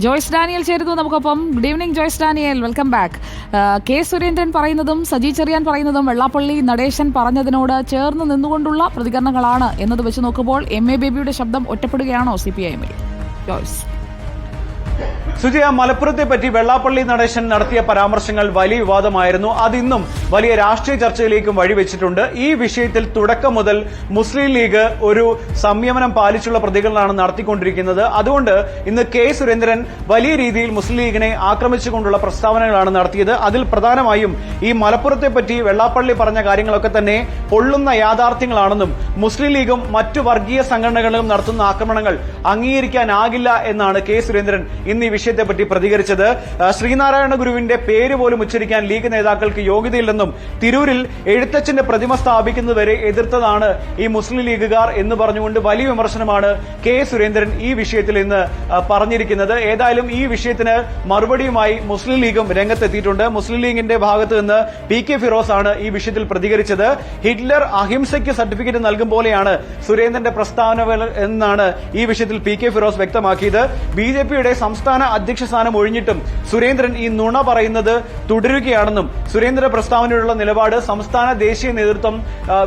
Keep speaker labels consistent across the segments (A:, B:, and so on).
A: ജോയ്സ് ഡാനിയൽ ചേരുന്നു നമുക്കൊപ്പം. Good evening Joyce Daniel. Welcome back K Surendran പറയുന്നതും സജി ചെറിയാൻ പറയുന്നതും വെള്ളാപ്പള്ളി നടേശൻ പറഞ്ഞതിനോട് ചേർന്ന് നിന്നുകൊണ്ടുള്ള പ്രതികരണങ്ങളാണ് എന്നത് വെച്ച് നോക്കുമ്പോൾ എം എ ബേബിയുടെ ശബ്ദം ഒറ്റപ്പെടുകയാണോ സി പി ഐ എമ്മിൽ ജോയ്സ്.
B: സുജയ മലപ്പുറത്തെ പറ്റി വെള്ളാപ്പള്ളി നടേശൻ നടത്തിയ പരാമർശങ്ങൾ വലിയ വിവാദമായിരുന്നു. അതിന്നും വലിയ രാഷ്ട്രീയ ചർച്ചയിലേക്കും വഴിവെച്ചിട്ടുണ്ട്. ഈ വിഷയത്തിൽ തുടക്കം മുതൽ മുസ്ലിം ലീഗ് ഒരു സംയമനം പാലിച്ചുള്ള പ്രതികരണമാണ് നടത്തിക്കൊണ്ടിരിക്കുന്നത്. അതുകൊണ്ട് ഇന്ന് കെ സുരേന്ദ്രൻ വലിയ രീതിയിൽ മുസ്ലിം ലീഗിനെ ആക്രമിച്ചുകൊണ്ടുള്ള പ്രസ്താവനകളാണ് നടത്തിയത്. അതിൽ പ്രധാനമായും ഈ മലപ്പുറത്തെ പറ്റി വെള്ളാപ്പള്ളി പറഞ്ഞ കാര്യങ്ങളൊക്കെ തന്നെ പൊള്ളുന്ന യാഥാർത്ഥ്യങ്ങളാണെന്നും മുസ്ലിം ലീഗും മറ്റു വർഗീയ സംഘടനകളും നടത്തുന്ന ആക്രമണങ്ങൾ അംഗീകരിക്കാനാകില്ല എന്നാണ് കെ സുരേന്ദ്രൻ ഇന്ന് ഈ വിഷയത്തെ പറ്റി പ്രതികരിച്ചത് ശ്രീനാരായണ ഗുരുവിന്റെ പേര് പോലും ഉച്ചരിക്കാൻ ലീഗ് നേതാക്കൾക്ക് യോഗ്യതയില്ലെന്നും തിരൂരിൽ എഴുത്തച്ഛന്റെ പ്രതിമ സ്ഥാപിക്കുന്നതുവരെ എതിർത്തതാണ് ഈ മുസ്ലിം ലീഗുകാർ എന്ന് പറഞ്ഞുകൊണ്ട് വലിയ വിമർശനമാണ് കെ സുരേന്ദ്രൻ ഈ വിഷയത്തിൽ ഇന്ന് പറഞ്ഞിരിക്കുന്നത്. ഏതായാലും ഈ വിഷയത്തിന് മറുപടിയുമായി മുസ്ലിം ലീഗും രംഗത്തെത്തിയിട്ടുണ്ട്. മുസ്ലിം ലീഗിന്റെ ഭാഗത്ത് നിന്ന് പി കെ ഫിറോസ് ആണ് ഈ വിഷയത്തിൽ പ്രതികരിച്ചത്. ഹിറ്റ്ലർ അഹിംസയ്ക്ക് സർട്ടിഫിക്കറ്റ് നൽകും പോലെയാണ് സുരേന്ദ്രന്റെ പ്രസ്താവന എന്നാണ് ഈ വിഷയത്തിൽ പി കെ ഫിറോസ് വ്യക്തമാക്കിയത്. ബി ജെ പിയുടെ സംസ്ഥാന അധ്യക്ഷ സ്ഥാനം ഒഴിഞ്ഞിട്ടും സുരേന്ദ്രൻ ഈ നുണ പറയുന്നത് തുടരുകയാണെന്നും സുരേന്ദ്ര പ്രസ്താവനയോടുള്ള നിലപാട് സംസ്ഥാന ദേശീയ നേതൃത്വം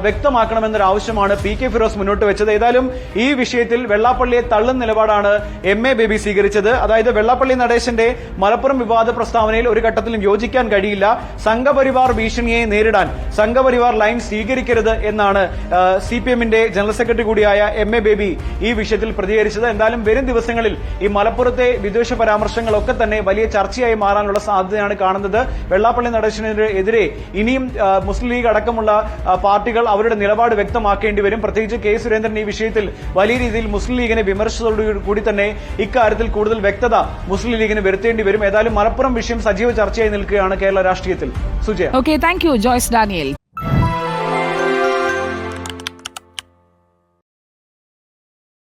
B: വ്യക്തമാക്കണമെന്നൊരാവശ്യമാണ് പി കെ ഫിറോസ് മുന്നോട്ട് വെച്ചത്. ഏതായാലും ഈ വിഷയത്തിൽ വെള്ളാപ്പള്ളിയെ തള്ളുന്ന നിലപാടാണ് എം എ ബേബി സ്വീകരിച്ചത്. അതായത് വെള്ളാപ്പള്ളി നടേശന്റെ മലപ്പുറം വിവാദ പ്രസ്താവനയിൽ ഒരു ഘട്ടത്തിലും യോജിക്കാൻ കഴിയില്ല. സംഘപരിവാർ ഭീഷണിയെ നേരിടാൻ സംഘപരിവാർ ലൈൻ സ്വീകരിക്കരുത് എന്നാണ് സി പി എമ്മിന്റെ ജനറൽ സെക്രട്ടറി കൂടിയായ എം എ ബേബി ഈ വിഷയത്തിൽ പ്രതികരിച്ചത്. എന്തായാലും വരും ദിവസങ്ങളിൽ ഈ മലപ്പുറത്തെ വിദ്വേഷ പരാമർശങ്ങളൊക്കെ തന്നെ വലിയ ചർച്ചയായി മാറാനുള്ള സാധ്യതയാണ് കാണുന്നത്. വെള്ളാപ്പള്ളി നടേശനെതിരെ ഇനിയും മുസ്ലിം ലീഗ് അടക്കമുള്ള പാർട്ടികൾ അവരുടെ നിലപാട് വ്യക്തമാക്കേണ്ടി വരും. പ്രത്യേകിച്ച് കെ സുരേന്ദ്രൻ ഈ വിഷയത്തിൽ വലിയ രീതിയിൽ മുസ്ലിം ലീഗിനെ വിമർശിച്ചതോടുകൂടി തന്നെ ഇക്കാര്യത്തിൽ കൂടുതൽ വ്യക്തത മുസ്ലിം ലീഗിന് വരുത്തേണ്ടി വരും. ഏതായാലും മലപ്പുറം വിഷയം സജീവ ചർച്ചയായി നിൽക്കുകയാണ് കേരള രാഷ്ട്രീയത്തിൽ. Sujaya.
A: Okay thank you Joyce Daniel